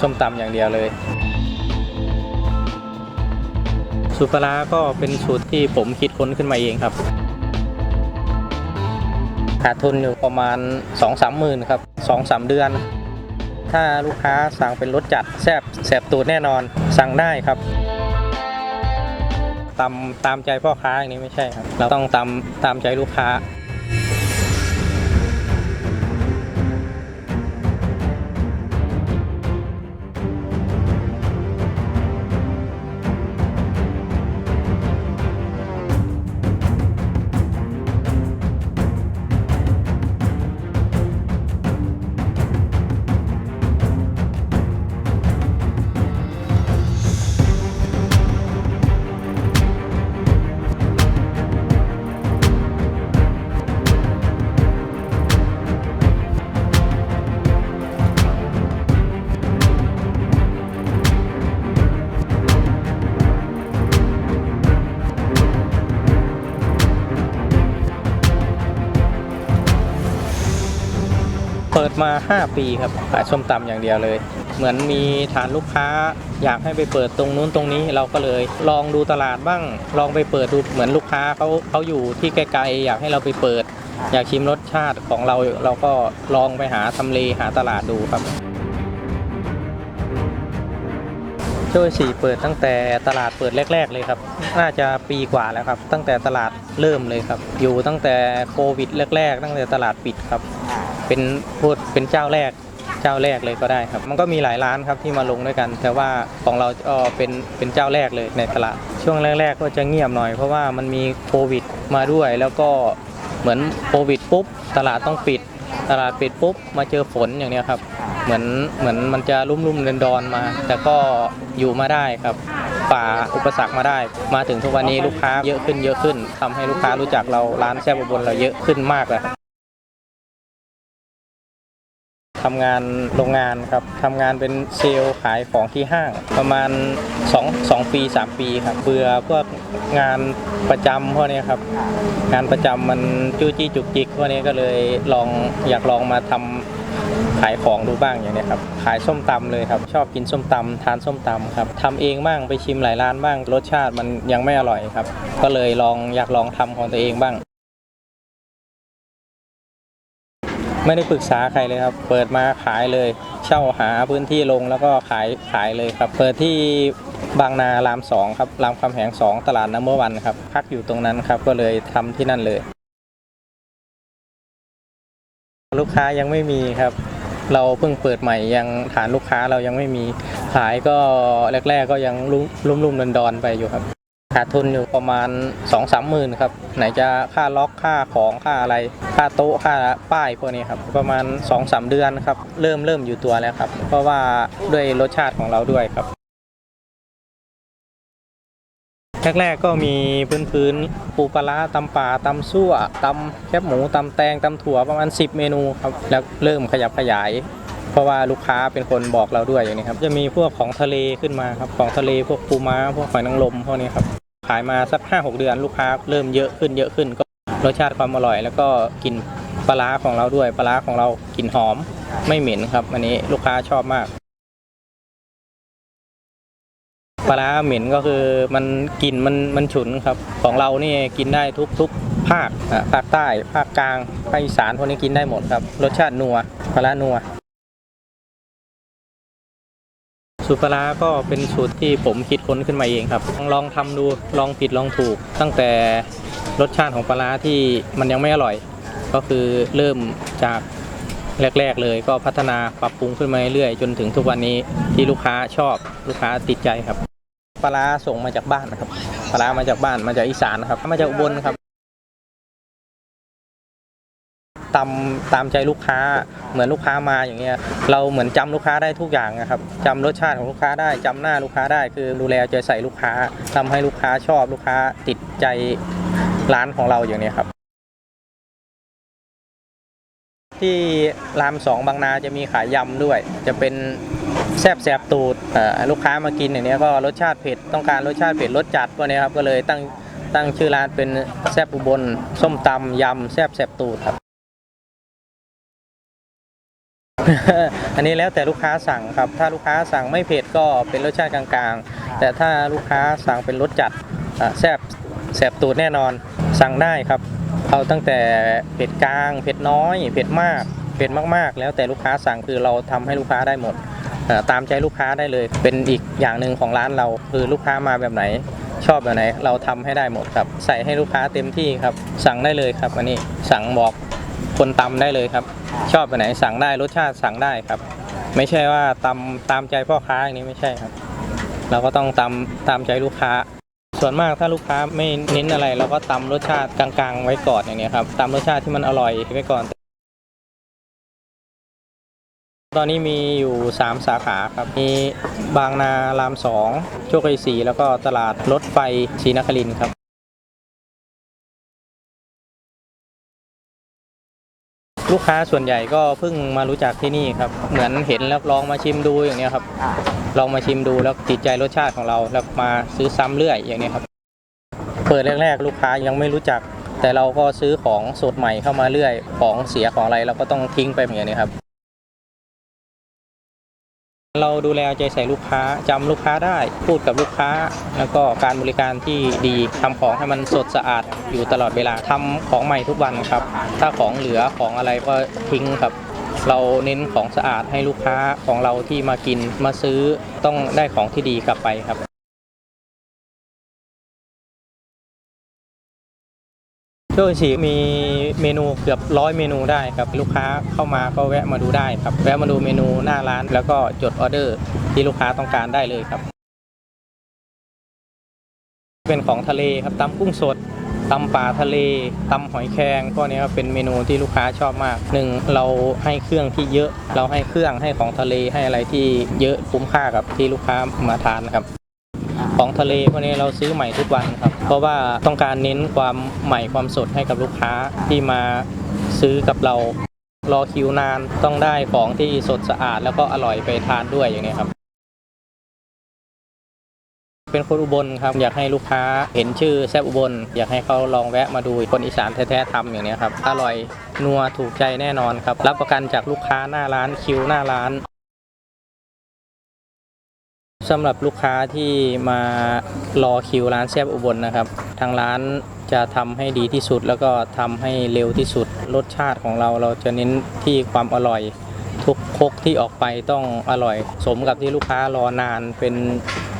ส้มตำอย่างเดียวเลย สูตรปลาก็เป็นสูตรที่ผมคิดค้นขึ้นมาเองครับ ขาดทุนอยู่ประมาณ2องสามหมื่นครับสองสามเดือน ถ้าลูกค้าสั่งเป็นรสจัดแซบแสบตูดแน่นอนสั่งได้ครับตามตามใจพ่อค้าอย่างนี้ไม่ใช่ครับ เราต้องตามตามใจลูกค้า เปิดมา 5 ปีครับขายส้มตำอย่างเดียวเลย เหมือนมีฐานลูกค้า อยากให้ไปเปิดตรงนู้นตรงนี้เราก็เลย ลองดูตลาดบ้าง ลองไปเปิดดูเหมือนลูกค้าเขาเขาอยู่ที่ไกลๆอยากให้เราไปเปิด อยากชิมรสชาติของเราเราก็ลองไปหาทำเลหาตลาดดูครับช่วยสี่เปิดตั้งแต่ตลาดเปิดแรก ๆ เลยครับ น่าจะปีกว่าแล้วครับ ตั้งแต่ตลาดเริ่มเลยครับ อยู่ตั้งแต่โควิดแรก ๆ ตั้งแต่ตลาดปิดครับ เป็นพูดเป็นเจ้าแรกเจ้าแรกเลยก็ได้ครับ มันก็มีหลายร้านครับที่มาลงด้วยกัน แต่ว่าของเราก็เป็นเป็นเจ้าแรกเลยในตลาดช่วงแรก ๆ ก็จะเงียบหน่อย เพราะว่ามันมีโควิดมาด้วย แล้วก็เหมือนโควิดปุ๊บตลาดต้องปิด ตลาดปิดปุ๊บมาเจอฝนอย่างเนี้ยครับเหมือนเหมือนมันจะรุ่มรุ่มเดินดอนมา แต่ก็อยู่มาได้ครับฝ่าอุปสรรคมาได้ มาถึงทุกวันนี้ลูกค้าเยอะขึ้นเยอะขึ้นทำให้ลูกค้ารู้จักเราร้านแซ่บบลเราเยอะขึ้นมากเลยครับ ทำงานโรงงานครับทำงานเป็นเซลล์ขายของที่ห้าง ประมาณ2 2ปี 3 ปีครับเบื่อพวกงานประจำพวกนี้ครับงานประจำมันจู้จี้จุกจิกพวกนี้ก็เลยลองอยากลองมาทำขายของดูบ้างอย่างนี้ครับ ขายส้มตำเลยครับ ชอบกินส้มตำทานส้มตำครับทำเองบ้างไปชิมหลายร้านบ้าง รสชาติมันยังไม่อร่อยครับ ก็เลยลองอยากลองทำของตัวเองบ้าง ไม่ได้ปรึกษาใครเลยครับ เปิดมาขายเลย เช่าหาพื้นที่ลงแล้วก็ขายขายเลยครับ เปิดที่บางนารามสองครับ รามคำแหงสองตลาดน้ำเมื่อวันครับ พักอยู่ตรงนั้นครับ ก็เลยทำที่นั่นเลย ลูกค้ายังไม่มีครับ เราเพิ่งเปิดใหม่ยังฐานลูกค้าเรายังไม่มี ขายก็แรก ๆ ก็ยังรุ่มรุ่มๆดอนๆไปอยู่ครับ ขาดทุนอยู่ประมาณ2องสามหมื่นครับ ไหนจะค่าล็อกค่าของค่าอะไร ค่าโต๊ะค่าป้ายพวกนี้ครับ ประมาณ2อสเดือนครับ เริ่มเริ่มอยู่ตัวแล้วครับ เพราะว่าด้วยรสชาติของเราด้วยครับแรกๆก็มีพื้นพื้นๆปูปลาร้าตำป่าตำซั่วตำแคบหมูตำแตงตำถั่วประมาณ 10 เมนูครับ แล้วเริ่มขยับขยาย เพราะว่าลูกค้าเป็นคนบอกเราด้วยอย่างนี้ครับ จะมีพวกของทะเลขึ้นมาครับ ของทะเลพวกปูม้าพวกหอยนางรมพวกนี้ครับ ขายมาสัก 5-6 เดือนลูกค้าเริ่มเยอะขึ้นเยอะขึ้นก็รสชาติความอร่อย แล้วก็กลิ่นปลาของเราด้วยปลาของเรากลิ่นหอมไม่เหม็นครับ อันนี้ลูกค้าชอบมากปลาเหม็นก็คือมันกลิ่นมันมันฉุนครับ ของเรานี่กินได้ทุกทุกภาคภาคใต้ภาคกลางภาคอีสานพวกนี้กินได้หมดครับ รสชาตินัวปลานัว สูตรปลาก็เป็นสูตรที่ผมคิดค้นขึ้นมาเองครับ ลองลองทำดูลองผิดลองถูก ตั้งแต่รสชาติของปลาที่มันยังไม่อร่อย ก็คือเริ่มจากแรก ๆ เลยก็พัฒนาปรับปรุงขึ้นมาเรื่อยๆจนถึงทุกวันนี้ที่ลูกค้าชอบลูกค้าติดใจครับปลาส่งมาจากบ้านนะครับปลาร้ามาจากบ้านมาจากอีสานนะครับมาจากอุบลครับ ตามตามใจลูกค้า เหมือนลูกค้ามาอย่างเงี้ยเราเหมือนจำลูกค้าได้ทุกอย่างนะครับจำรสชาติของลูกค้าได้จำหน้าลูกค้าได้ คือดูแลใจใส่ลูกค้าทำให้ลูกค้าชอบลูกค้าติดใจร้านของเราอย่างเนี้ยครับ ที่รามสองบางนาจะมีขายยำด้วย จะเป็นแซบแซบตูดลูกค้ามากินอย่างนี้ก็รสชาติเผ็ดต้องการรสชาติเผ็ดรสจัดพวกนี้ครับก็เลยตั้งตั้งชื่อร้านเป็นแซบอุบลส้มตำยำแซบแซบตูดครับ อันนี้แล้วแต่ลูกค้าสั่งครับ ถ้าลูกค้าสั่งไม่เผ็ดก็เป็นรสชาติกลางๆ แต่ถ้าลูกค้าสั่งเป็นรสจัดอะแซ่บแสบตูดแน่นอนสั่งได้ครับเอาตั้งแต่เผ็ดกลาง เผ็ดน้อย เผ็ดมาก เผ็ดมากๆ แล้วแต่ลูกค้าสั่งคือเราทำให้ลูกค้าได้หมดเอ่อตามใจลูกค้าได้เลย เป็นอีกอย่างหนึ่งของร้านเรา คือลูกค้ามาแบบไหน ชอบแบบไหน เราทำให้ได้หมดครับ ใส่ให้ลูกค้าเต็มที่ครับ สั่งได้เลยครับอันนี้สั่งบอก คนตำได้เลยครับ ชอบแบบไหนสั่งได้รสชาติสั่งได้ครับ ไม่ใช่ว่าตำตามใจพ่อค้าอย่างนี้ไม่ใช่ครับ เราก็ต้องตามตามใจลูกค้า ส่วนมากถ้าลูกค้าไม่เน้นอะไร เราก็ตำรสชาติกลางๆ ไว้ก่อนอย่างเนี้ยครับตำรสชาติที่มันอร่อยไว้ก่อน ตอนนี้มีอยู่ 3 สาขาครับมีบางนารามสองโชคชัยสีแล้วก็ตลาดรถไฟศรีนครินทร์ครับ ลูกค้าส่วนใหญ่ก็เพิ่งมารู้จักที่นี่ครับ เหมือนเห็นแล้วลองมาชิมดูอย่างเนี้ยครับ อ่าลองมาชิมดูแล้วติดใจรสชาติของเราแล้วมาซื้อซ้ำเรื่อยอย่างเนี้ยครับ เปิดแรกๆ ลูกค้ายังไม่รู้จัก แต่เราก็ซื้อของสดใหม่เข้ามาเรื่อย ของเสียของอะไรเราก็ต้องทิ้งไปอย่างนี้ครับ เราดูแลใจใส่ลูกค้าจำลูกค้าได้ พูดกับลูกค้า แล้วก็การบริการที่ดีทำของให้มันสดสะอาดอยู่ตลอดเวลาทำของใหม่ทุกวันครับ ถ้าของเหลือของอะไรก็ทิ้งครับ เราเน้นของสะอาดให้ลูกค้าของเราที่มากินมาซื้อต้องได้ของที่ดีกลับไปครับ โชคชีมีเมนูเกือบร้อยเมนูได้ครับลูกค้าเข้ามาก็แวะมาดูได้ครับ แวะมาดูเมนูหน้าร้าน แล้วก็จดออเดอร์ที่ลูกค้าต้องการได้เลยครับ เป็นของทะเลครับตำกุ้งสดตำปลาทะเลตำหอยแครงพวกนี้เป็นเมนูที่ลูกค้าชอบมากหนึ่งเราให้เครื่องที่เยอะ เราให้เครื่องให้ของทะเลให้อะไรที่เยอะคุ้มค่ากับที่ลูกค้ามาทานครับ ของทะเลพวกนี้เราซื้อใหม่ทุกวันครับ เพราะว่าต้องการเน้นความใหม่ความสดให้กับลูกค้าที่มาซื้อกับเรา รอคิวนานต้องได้ของที่สดสะอาดแล้วก็อร่อยไปทานด้วยอย่างนี้ครับ เป็นคนอุบลครับอยากให้ลูกค้าเห็นชื่อแซบอุบล อยากให้เขาลองแวะมาดูคนอีสานแท้ๆทำอย่างนี้ครับอร่อยนัวถูกใจแน่นอนครับ รับประกันจากลูกค้าหน้าร้านคิวหน้าร้าน สำหรับลูกค้าที่มารอคิวร้านแซบอุบลนะครับ ทางร้านจะทำให้ดีที่สุด แล้วก็ทำให้เร็วที่สุด รสชาติของเราเราจะเน้นที่ความอร่อย ทุกคกที่ออกไปต้องอร่อย สมกับที่ลูกค้ารอนานเป็น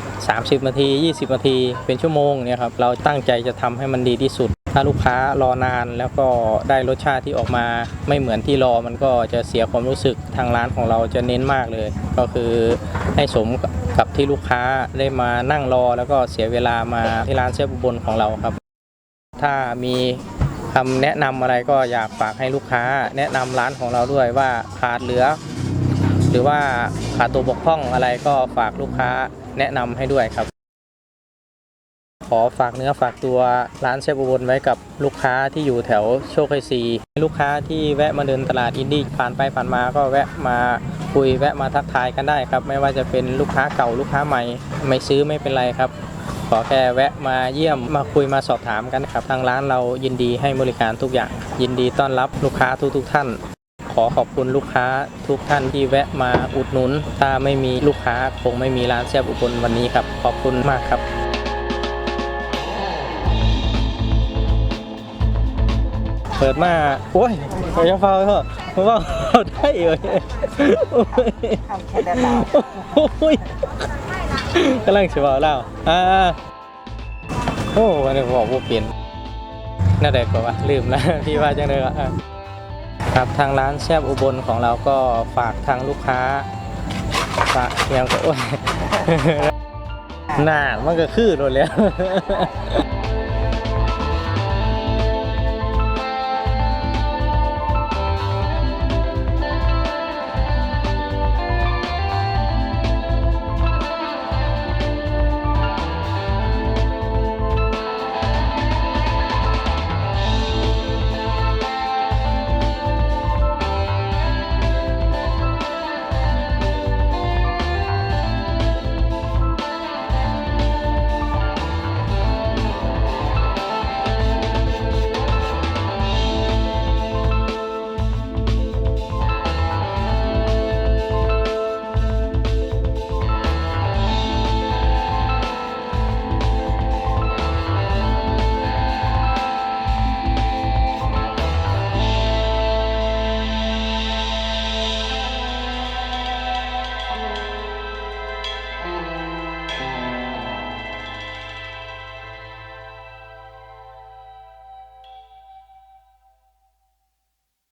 30 นาที 20 นาที เป็นชั่วโมงเนี่ยครับ เราตั้งใจจะทำให้มันดีที่สุด ถ้าลูกค้ารอนานแล้วก็ได้รสชาติที่ออกมาไม่เหมือนที่รอมันก็จะเสียความรู้สึกทางร้านของเราจะเน้นมากเลย ก็คือให้สมกับที่ลูกค้าได้มานั่งรอ แล้วก็เสียเวลามาที่ร้านเซฟอุบลของเราครับ ถ้ามีคำแนะนำอะไรก็อยากฝากให้ลูกค้า แนะนำร้านของเราด้วยว่าขาดเหลือ หรือว่าขาดตัวบกพร่องอะไรก็ฝากลูกค้าแนะนำให้ด้วยครับ ขอฝากเนื้อฝากตัวร้านเซฟอุบลไว้กับลูกค้าที่อยู่แถวโชคชัยซีลูกค้าที่แวะมาเดินตลาดอินดี้ผ่านไปผ่านมาก็แวะมาคุยแวะมาทักทายกันได้ครับ ไม่ว่าจะเป็นลูกค้าเก่าลูกค้าใหม่ ไม่ซื้อไม่เป็นไรครับ ขอแค่แวะมาเยี่ยมมาคุยมาสอบถามกันครับ ทางร้านเรายินดีให้บริการทุกอย่าง ยินดีต้อนรับลูกค้าทุกๆท่าน ขอขอบคุณลูกค้าทุกท่านที่แวะมาอุดหนุน ถ้าไม่มีลูกค้าคงไม่มีร้านแซ่บอุบลวันนี้ครับ ขอบคุณมากครับ เปิดมา โอ้ยเดี๋ยวเฝ้าเถอะเพราะว่าเราได้เลยโอ้ยทำแค่ได้แล้วโอ้ยกำลังเฉยเล่าอ่าโอ้วันนี้บอกว่าเปลี่ยนน่าเด็กกว่าลืมแล้วพี่ว่าจังเลยอะครับทางร้านแซบอุบลของเราก็ฝากทางลูกค้าฝากยังก็โอ้ยหน้ามันก็คือโดนแล้ว